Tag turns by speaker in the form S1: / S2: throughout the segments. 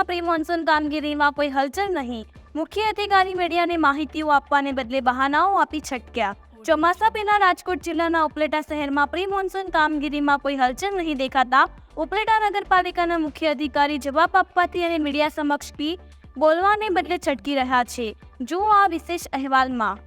S1: શહેરમાં pre monsoon કામગીરીમાં કોઈ હલચલ નહીં. મુખ્ય અધિકારી મીડિયાને માહિતીઓ આપવાને બદલે બહાનાઓ આપી છટક્યા. ચોમાસા પહેલા રાજકોટ જિલ્લાના ઉપલેટા શહેરમાં પ્રી મોન્સૂન કામગીરીમાં કોઈ હલચલ નહીં દેખાતા ઉપલેટા નગરપાલિકાના મુખ્ય અધિકારી જવાબ આપવાથી અને મીડિયા સમક્ષ બી બોલવાને બદલે છટકી રહ્યા છે. જુઓ આ વિશેષ અહેવાલમાં.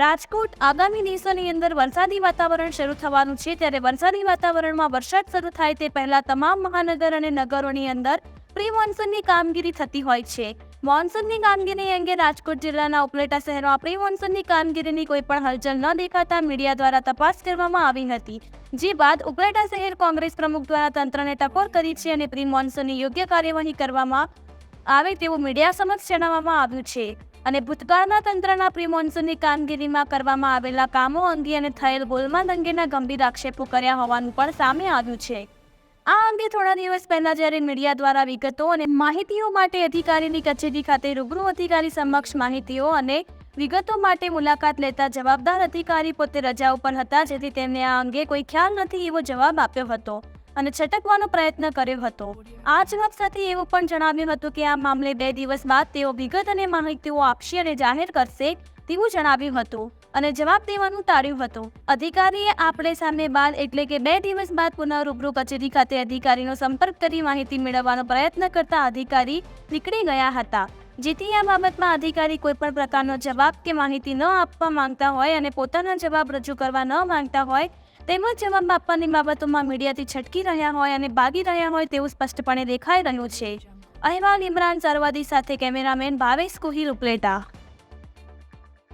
S1: રાજકોટ આગામી દિવસોની અંદર વરસાદી વાતાવરણ શરૂ થવાનું છે. ત્યારે વરસાદી વાતાવરણમાં વરસાદ શરૂ થાય તે પહેલા તમામ મહાનગર અને નગરોની અંદર પ્રી મોન્સૂનની કામગીરી થતી હોય છે. મોન્સૂનની કામગીરી અંગે રાજકોટ જિલ્લાના ઉપલેટા શહેરમાં પ્રી મોન્સૂનની કામગીરીની કોઈ પણ હલચલ ન દેખાતા મીડિયા દ્વારા તપાસ કરવામાં આવી હતી. જે બાદ ઉપલેટા શહેર કોંગ્રેસ પ્રમુખ દ્વારા તંત્રને ટકોર કરી છે અને પ્રી મોન્સૂનની યોગ્ય કાર્યવાહી કરવામાં આવે તેવું મીડિયા સમક્ષ જણાવવામાં આવ્યું છે. અને ભૂતકાળના તંત્રના પ્રી મોન્સૂનની કામગીરીમાં કરવામાં આવેલા કામો અંગે અને થયેલ ગોલમાલ અંગેના ગંભીર આક્ષેપો કર્યા હોવાનું પણ સામે આવ્યું છે. આ અંગે થોડા દિવસ પહેલા જ્યારે મીડિયા દ્વારા વિગતો અને માહિતીઓ માટે અધિકારીની કચેરી ખાતે રૂબરૂ અધિકારી સમક્ષ માહિતીઓ અને વિગતો માટે મુલાકાત લેતા જવાબદાર અધિકારી પોતે રજા ઉપર હતા, જેથી તેમને આ અંગે કોઈ ખ્યાલ નથી એવો જવાબ આપ્યો હતો. અને છટકવાનો પ્રયત્ન કર્યો હતો. આ જવાબ સાથે એવું પણ જણાવ્યું હતું કે આ મામલે બે દિવસ બાદ તેઓ વિગત અને માહિતીઓ આપશે અને જાહેર કરશે તેવું જણાવ્યું હતું અને જવાબ દેવાનું ટાળ્યું હતું. અધિકારીએ આપણે સામે બાદ એટલે કે બે દિવસ બાદ પુનઃ રૂબરૂ કચેરી ખાતે અધિકારીનો સંપર્ક કરી માહિતી મેળવવાનો પ્રયત્ન કરતા અધિકારી નીકળી ગયા હતા. જેથી આ બાબતમાં અધિકારી કોઈ પણ પ્રકારનો જવાબ કે માહિતી ન આપવા માંગતા હોય અને પોતાના જવાબ રજૂ કરવા ન માંગતા હોય તેમજ જવાબ આપવાની બાબતોમાં મીડિયાથી છટકી રહ્યા હોય અને ભાગી રહ્યા હોય તેવું સ્પષ્ટપણે દેખાઈ રહ્યું છે. અહેવાલ ઇમરાન સરવાદી સાથે કેમેરામેન ભાવેશ કુહિલ ઉપલેટા.